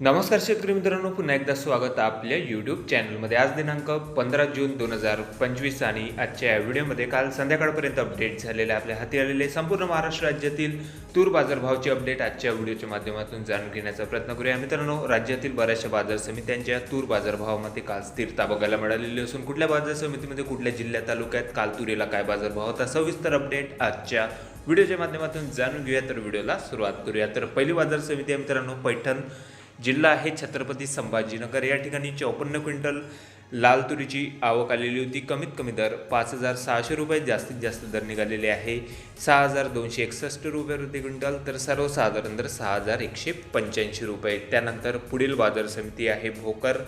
नमस्कार शेतकरी मित्रांनो पुन्हा एकदा स्वागत आपल्या यूट्यूब चॅनलमध्ये आज दिनांक पंधरा जून दोन हजार पंचवीस आणि आजच्या या व्हिडिओमध्ये काल संध्याकाळपर्यंत अपडेट झालेले आपल्या हाती आलेले संपूर्ण महाराष्ट्र राज्यातील तूर बाजारभावचे अपडेट आजच्या व्हिडिओच्या माध्यमातून जाणून घेण्याचा प्रयत्न करूया. मित्रांनो राज्यातील बऱ्याचशा बाजार समित्यांच्या तूर बाजारभावामध्ये काल स्थिरता बघायला मिळालेली असून कुठल्या बाजार समितीमध्ये कुठल्या जिल्ह्या तालुक्यात काल तुरीला काय बाजारभाव होता सविस्तर अपडेट आजच्या व्हिडिओच्या माध्यमातून जाणून घेऊया. तर व्हिडिओला सुरुवात करूया. तर पहिली बाजार समिती आहे मित्रांनो पैठण जिल्हा आहे छत्रपती संभाजीनगर. या ठिकाणी चौपन्न क्विंटल लाल तुरीची आवक आलेली होती. कमीत कमी दर पाच हजार सहाशे रुपये जास्तीत जास्त दर निघालेले आहे. सहा हजार दोनशे एकसष्ट रुपये प्रति क्विंटल तर सर्वसाधारण दर सहा हजार एकशे पंच्याऐंशी रुपये. त्यानंतर पुढील बाजार समिती आहे भोकर.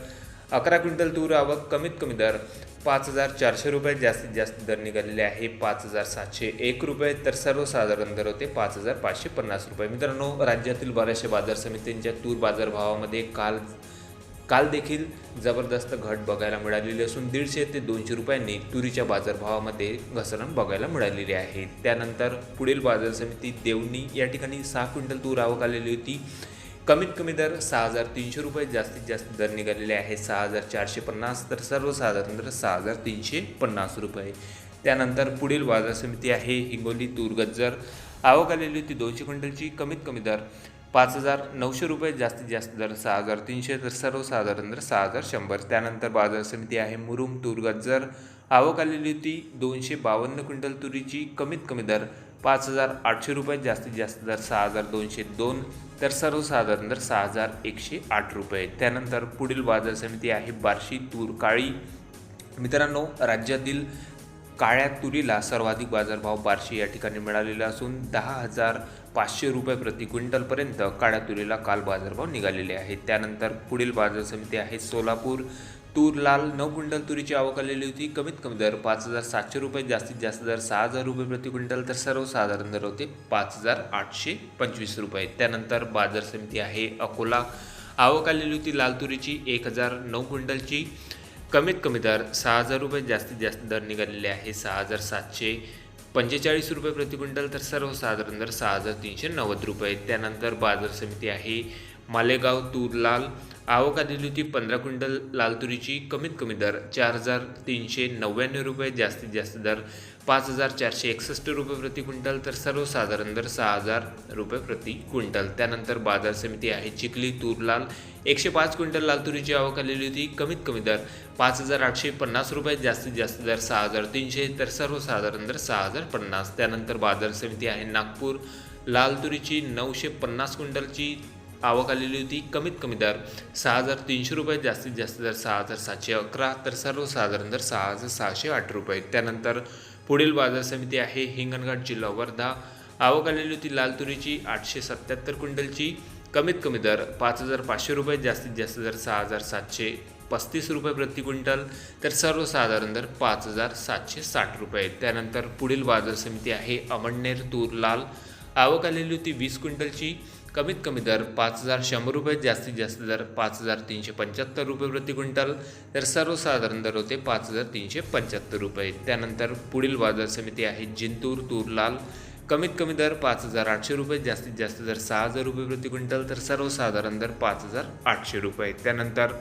अकरा क्विंटल तूर आवक कमीत कमी दर पाच हजार चारशे रुपये जास्तीत जास्त दर निघालेले आहे. पाच हजार सातशे एक रुपये तर सर्वसाधारण दर होते पाच हजार पाचशे पन्नास रुपये. मित्रांनो राज्यातील बऱ्याचशा बाजार समित्यांच्या तूर बाजारभावामध्ये काल काल देखील जबरदस्त घट बघायला मिळालेली असून दीडशे ते दोनशे रुपयांनी तुरीच्या बाजारभावामध्ये घसरण बघायला मिळालेली आहे. त्यानंतर पुढील बाजार समिती देवणी या ठिकाणी सहा क्विंटल तूर आवक आलेली होती. कमीत कमी दर सहा हजार तीनशे रुपये जास्तीत जास्त दर निघालेले आहे सहा हजार चारशे पन्नास तर सर्वसाधारण दर सहा हजार तीनशे पन्नास रुपये. त्यानंतर पुढील बाजार समिती आहे हिंगोली तूर आवक आलेली होती दोनशे क्विंटलची कमीत कमी दर पाच हजार नऊशे रुपये जास्तीत जास्त दर सहा हजार तीनशे तर सर्वसाधारण दर सहा हजार शंभर. त्यानंतर बाजार समिती आहे मुरुम तूर आवक आलेली होती दोनशे बावन्न क्विंटल तुरीची कमीत कमी दर पाच हजार आठशे रुपये जास्तीत जास्त दर सहा हजार दोनशे दोन तर सर्वसाधारण दर सहा हजार एकशे आठ रुपये. त्यानंतर पुढील बाजार समिती आहे बार्शी तूर काळी. मित्रांनो राज्यातील काळ्या तुरीला सर्वाधिक बाजारभाव बार्शी या ठिकाणी मिळालेला असून दहा हजार पाचशे रुपये प्रति क्विंटलपर्यंत काळ्या तुरीला काल बाजारभाव निघालेले आहेत. त्यानंतर पुढील बाजार समिती आहे सोलापूर. तूर लाल नऊ क्विंटल तुरीची आवक आलेली होती. कमीत कमी दर पाच हजार सातशे रुपये जास्तीत जास्त दर सहा हजार रुपये प्रति क्विंटल तर सर्वसाधारण दर होते पाच हजार आठशे पंचवीस रुपये. त्यानंतर बाजार समिती आहे अकोला. आवक आलेली होती लाल तुरीची एक हजार नऊ क्विंटलची. कमीत कमी दर सहा हजार रुपये जास्तीत जास्त दर निघालेले आहे सहा हजार सातशे पंचेचाळीस रुपये प्रति क्विंटल तर सर्वसाधारण दर सहा हजार तीनशे नव्वद रुपये. त्यानंतर बाजार समिती आहे मालेगाव तूर लाल. आवक आलेली होती पंधरा क्विंटल लाल तुरीची. कमीत कमी दर चार हजार तीनशे नव्याण्णव रुपये जास्तीत जास्त दर पाच हजार चारशे एकसष्ट रुपये प्रति क्विंटल तर सर्वसाधारण दर सहा हजार रुपये प्रति क्विंटल. त्यानंतर बाजार समिती आहे चिखली तूर लाल एकशे पाच क्विंटल लाल तुरीची आवक आलेली होती. कमीत कमी दर पाच हजार आठशे पन्नास रुपये जास्तीत जास्त दर सहा हजार तीनशे तर सर्वसाधारण दर सहा हजार पन्नास. त्यानंतर बाजार समिती आहे नागपूर. लाल तुरीची नऊशे पन्नास क्विंटलची. आवक आलेली होती. कमीत कमी दर सहा हजार तीनशे रुपये जास्तीत जास्त दर सहा हजार सातशे अकरा तर सर्वसाधारण दर सहा हजार सहाशे आठ रुपये. त्यानंतर पुढील बाजार समिती आहे हिंगणघाट जिल्हा वर्धा. आवक आलेली होती लाल तुरीची आठशे सत्याहत्तर क्विंटलची. कमीत कमी दर पाच हजार पाचशे रुपये जास्तीत जास्त दर सहा हजार सातशे पस्तीस रुपये प्रति क्विंटल तर सर्वसाधारण दर पाच हजार सातशे साठ रुपये. त्यानंतर पुढील बाजार समिती आहे अमळनेर तूर लाल. आवक आलेली होती वीस क्विंटलची. कमीत कमी दर पाच हजार शंभर रुपये जास्तीत जास्त दर पाच हजार तीनशे पंच्याहत्तर रुपये प्रति क्विंटल. तर सर्वसाधारण दर होते पाच हजार तीनशे पंच्याहत्तर रुपये. त्यानंतर पुढील बाजार समिती आहे जिंतूर तूर लाल कमीत कमी दर पाच हजार आठशे रुपये जास्तीत जास्त दर सहा हजार रुपये प्रति क्विंटल. तर सर्वसाधारण दर पाच हजार आठशे रुपये. त्यानंतर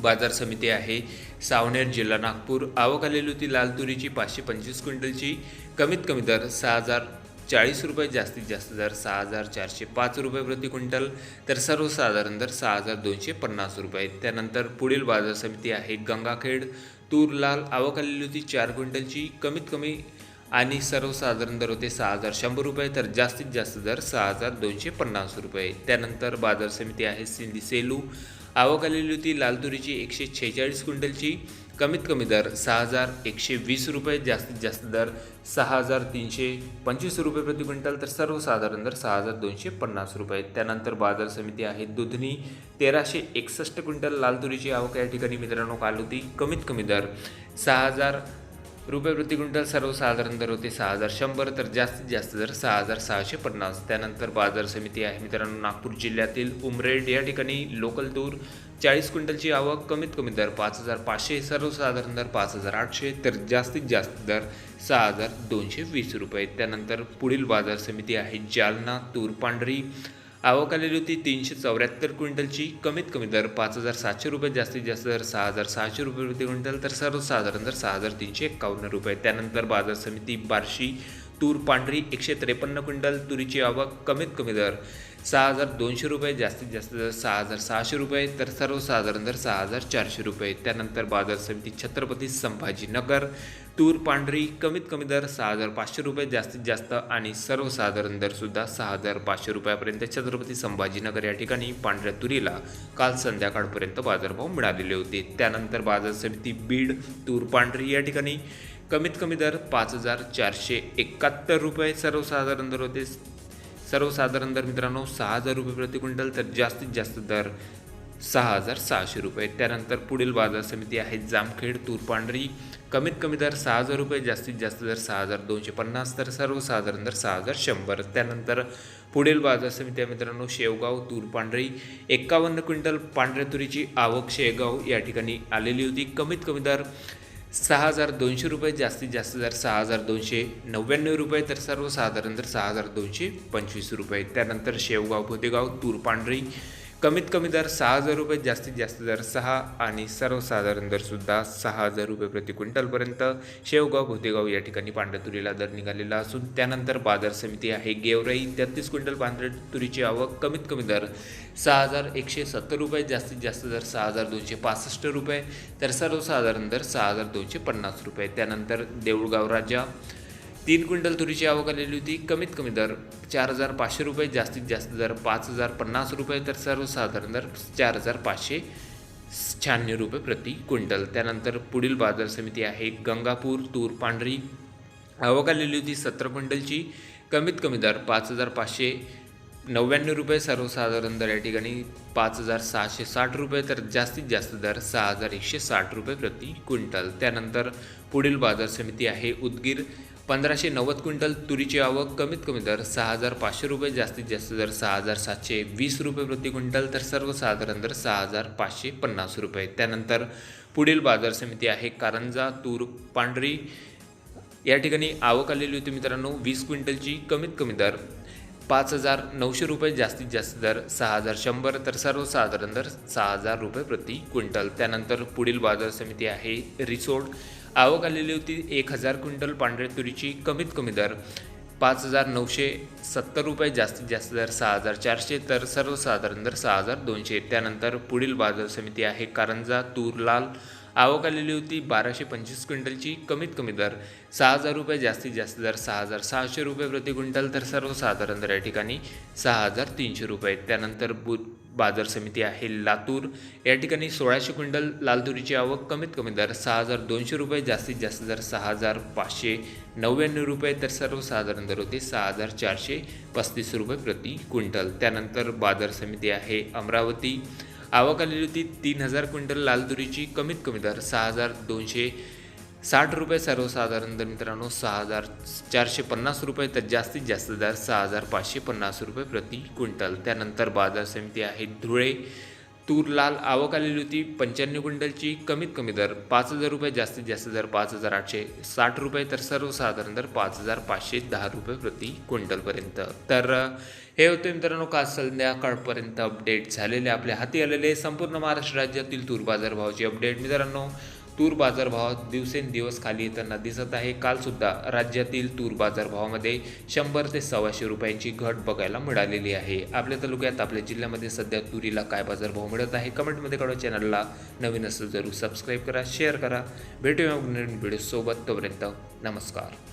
बाजार समिती आहे सावनेर जिल्हा नागपूर. आवक आलेली होती लाल तुरीची पाचशे पंचवीस क्विंटलची. कमीत कमी दर सहा हजार चाळीस रुपये जास्तीत जास्त दर सहा हजार चारशे पाच रुपये प्रति क्विंटल तर सर्वसाधारण दर सहा हजार दोनशे पन्नास रुपये. त्यानंतर पुढील बाजार समिती आहे गंगाखेड तूर लाल आवक आलेली होती चार क्विंटलची कमीत कमी आणि सर्वसाधारण दर होते सहा हजार शंभर रुपये तर जास्तीत जास्त दर सहा हजार दोनशे पन्नास रुपये. त्यानंतर बाजार समिती आहे सिंधी सेलू आवक आलेली होती लाल तुरीची एकशे छेचाळीस क्विंटलची कमीत कमी दर सहा हजार एकशे वीस रुपये जास्तीत जास्त दर सहा हजार तीनशे पंचवीस रुपये प्रति क्विंटल तर सर्वसाधारण दर सहा हजार दोनशे पन्नास रुपये. त्यानंतर बाजार समिती आहे दुधनी तेराशे एकसष्ट क्विंटल लाल तुरीची आवक या ठिकाणी मित्रांनो काल होती. कमीत कमी दर सहा हजार रुपये प्रति क्विंटल सर्वसाधारण दर होते सहा हजार शंभर तर जास्तीत जास्त दर सहा हजार सहाशे पन्नास. त्यानंतर बाजार समिती आहे मित्रांनो नागपूर जिल्ह्यातील उमरेड या ठिकाणी लोकल तूर चाळीस क्विंटलची आवक कमीत कमी दर पाच हजार पाचशे सर्वसाधारण दर पाच हजार आठशे तर जास्तीत जास्त दर सहा हजार दोनशे वीस रुपये. त्यानंतर पुढील बाजार समिती आहे जालना तूर पांढरी. आवक आलेली होती तीनशे चौऱ्याहत्तर क्विंटलची. कमीत कमी दर पाच हजार सातशे रुपये जास्तीत जास्त दर सहा हजार सहाशे रुपये प्रति क्विंटल तर सर्वसाधारण दर सहा हजार तीनशे एक्कावन्न रुपये. त्यानंतर बाजार समिती बार्शी तूर पांढरी एकशे त्रेपन्न क्विंटल तुरीची आवक कमीत कमी दर सहा हजार दोनशे रुपये जास्तीत जास्त दर सहा हजार सहाशे रुपये तर सर्वसाधारण दर सहा हजार चारशे रुपये. त्यानंतर बाजार समिती छत्रपती संभाजीनगर तूर पांढरी कमीत कमी दर सहा हजार पाचशे रुपये जास्तीत जास्त आणि सर्वसाधारण दरसुद्धा सहा हजार पाचशे रुपयापर्यंत छत्रपती संभाजीनगर या ठिकाणी पांढऱ्या तुरीला काल संध्याकाळपर्यंत बाजारभाव मिळालेले होते. त्यानंतर बाजार समिती बीड तूर पांढरी या ठिकाणी कमीत कमी दर पाच हजार चारशे एकाहत्तर रुपये सर्वसाधारण दर होते. सर्वसाधारण दर मित्रांनो सहा हजार रुपये प्रति क्विंटल तर जास्तीत जास्त दर सहा हजार सहाशे रुपये. त्यानंतर पुढील बाजार समिती आहे जामखेड तूर पांढरी कमीत कमी दर सहा हजार रुपये जास्तीत जास्त दर सहा हजार दोनशे पन्नास तर सर्वसाधारण दर सहा हजार शंभर. त्यानंतर पुढील बाजार समिती आहे मित्रांनो शेवगाव तूर पांढरी एक्कावन्न क्विंटल पांढऱ्या तुरीची आवक शेगाव या ठिकाणी आलेली होती. कमीत कमी दर सहा हजार दोनशे रुपये जास्तीत जास्त दर सहा हजार दोनशे नव्याण्णव रुपये तर सर्वसाधारण दर सहा हजार दोनशे पंचवीस रुपये. त्यानंतर शेवगाव भोदेगाव तूर पांढरी कमीत कमी दर सहा हजार रुपये जास्तीत जास्त दर सहा आणि सर्वसाधारण दरसुद्धा सहा हजार रुपये प्रति क्विंटलपर्यंत शेवगाव भोतेगाव या ठिकाणी पांढरतुरीला दर निघालेला असून त्यानंतर बाजार समिती आहे. गेवराई तेहतीस क्विंटल पांढरतुरीची तुरीची आवक कमीत कमी दर सहा हजार एकशे सत्तर रुपये जास्तीत जास्त दर सहा हजार दोनशे पासष्ट रुपये तर सर्वसाधारण दर सहा हजार दोनशे पन्नास रुपये. त्यानंतर देऊळगाव राजा तीन क्विंटल तुरीची आवक आलेली होती. कमीत कमी दर चार हजार पाचशे रुपये जास्तीत जास्त दर पाच हजार पन्नास रुपये तर सर्वसाधारण दर चार हजार पाचशे शहाण्णव रुपये प्रति क्विंटल. त्यानंतर पुढील बाजार समिती आहे गंगापूर तूर पांढरी. आवक आलेली होती सतरा क्विंटलची. कमीत कमी दर पाच हजार पाचशे नव्याण्णव रुपये सर्वसाधारण दर या ठिकाणी पाच हजार सहाशे साठ रुपये तर जास्तीत जास्त दर सहा हजार एकशे साठ रुपये प्रति क्विंटल. त्यानंतर पुढील बाजार समिती आहे उदगीर. पंधराशे नव्वद क्विंटल तुरीची आवक कमीत कमी दर सहा हजार पाचशे रुपये जास्तीत जास्त दर सहा हजार सातशे वीस रुपये प्रति क्विंटल तर सर्वसाधारण दर सहा हजार पाचशे पन्नास रुपये. त्यानंतर पुढील बाजार समिती आहे कारंजा तूर पांढरी. या ठिकाणी आवक आलेली होती मित्रांनो वीस क्विंटलची कमीत कमी दर पाच हजार नऊशे रुपये जास्तीत जास्त दर सहा हजार शंभर तर सर्वसाधारण दर सहा हजार रुपये प्रति क्विंटल. त्यानंतर पुढील बाजार समिती आहे रिसोड. आवक आलेली होती एक हजार क्विंटल पांढऱ्या तुरीची कमीत कमी दर पाच हजार नऊशे सत्तर रुपये जास्तीत जास्त दर सहा हजार चारशे तर सर्वसाधारण दर सहा हजार दोनशे. त्यानंतर पुढील बाजार समिती आहे कारंजा तूर लाल आवक आलेली होती बाराशे पंचवीस क्विंटलची कमीत कमी दर सहा हजार रुपये जास्तीत जास्त दर सहा हजार सहाशे रुपये प्रति क्विंटल तर सर्वसाधारण दर या ठिकाणी सहा हजार तीनशे रुपये त्यानंतर बु बाजार समिती आहे लातूर. या ठिकाणी सोळाशे क्विंटल लाल तुरीची आवक कमीत कमी दर सहा हजार दोनशे रुपये जास्तीत जास्त दर सहा हजार पाचशे नव्याण्णव रुपये तर सर्वसाधारण दर होते सहा हजार चारशे पस्तीस रुपये प्रति क्विंटल. त्यानंतर बाजार समिती आहे अमरावती. आवक आलेली होती तीन हजार क्विंटल लाल तुरीची. कमीत कमी दर सहा हजार दोनशे साठ रुपये सर्वसाधारण दर मित्रांनो सहा हजार चारशे पन्नास रुपये तर जास्तीत जास्त दर सहा हजार पाचशे पन्नास रुपये प्रति क्विंटल. त्यानंतर बाजार समिती आहे धुळे. तूर लाल आवक आलेली होती. पंच्याण्णव क्विंटलची कमीत कमी दर पाच हजार रुपये जास्तीत जास्त दर पाच हजार आठशे साठ रुपये तर सर्वसाधारण दर पाच हजार पाचशे दहा रुपये प्रति क्विंटलपर्यंत तर हे होते मित्रांनो काल संध्याकाळपर्यंत अपडेट झालेले आपल्या हाती आलेले संपूर्ण महाराष्ट्र राज्यातील तूर बाजारभावाची अपडेट मित्रांनो. तूर बाजारभावात दिवसेंदिवस खाली येताना दिसत आहे. कालसुद्धा राज्यातील तूर बाजारभावामध्ये शंभर ते सव्वाशे रुपयांची घट बघायला मिळालेली आहे. आपल्या तालुक्यात आपल्या जिल्ह्यामध्ये सध्या तुरीला काय बाजारभाव मिळत आहे? कमेंटमध्ये कळवा चॅनलला नवीन असेल जरूर सबस्क्राईब करा शेअर करा. भेटूया नवीन व्हिडिओसोबत तोपर्यंत नमस्कार.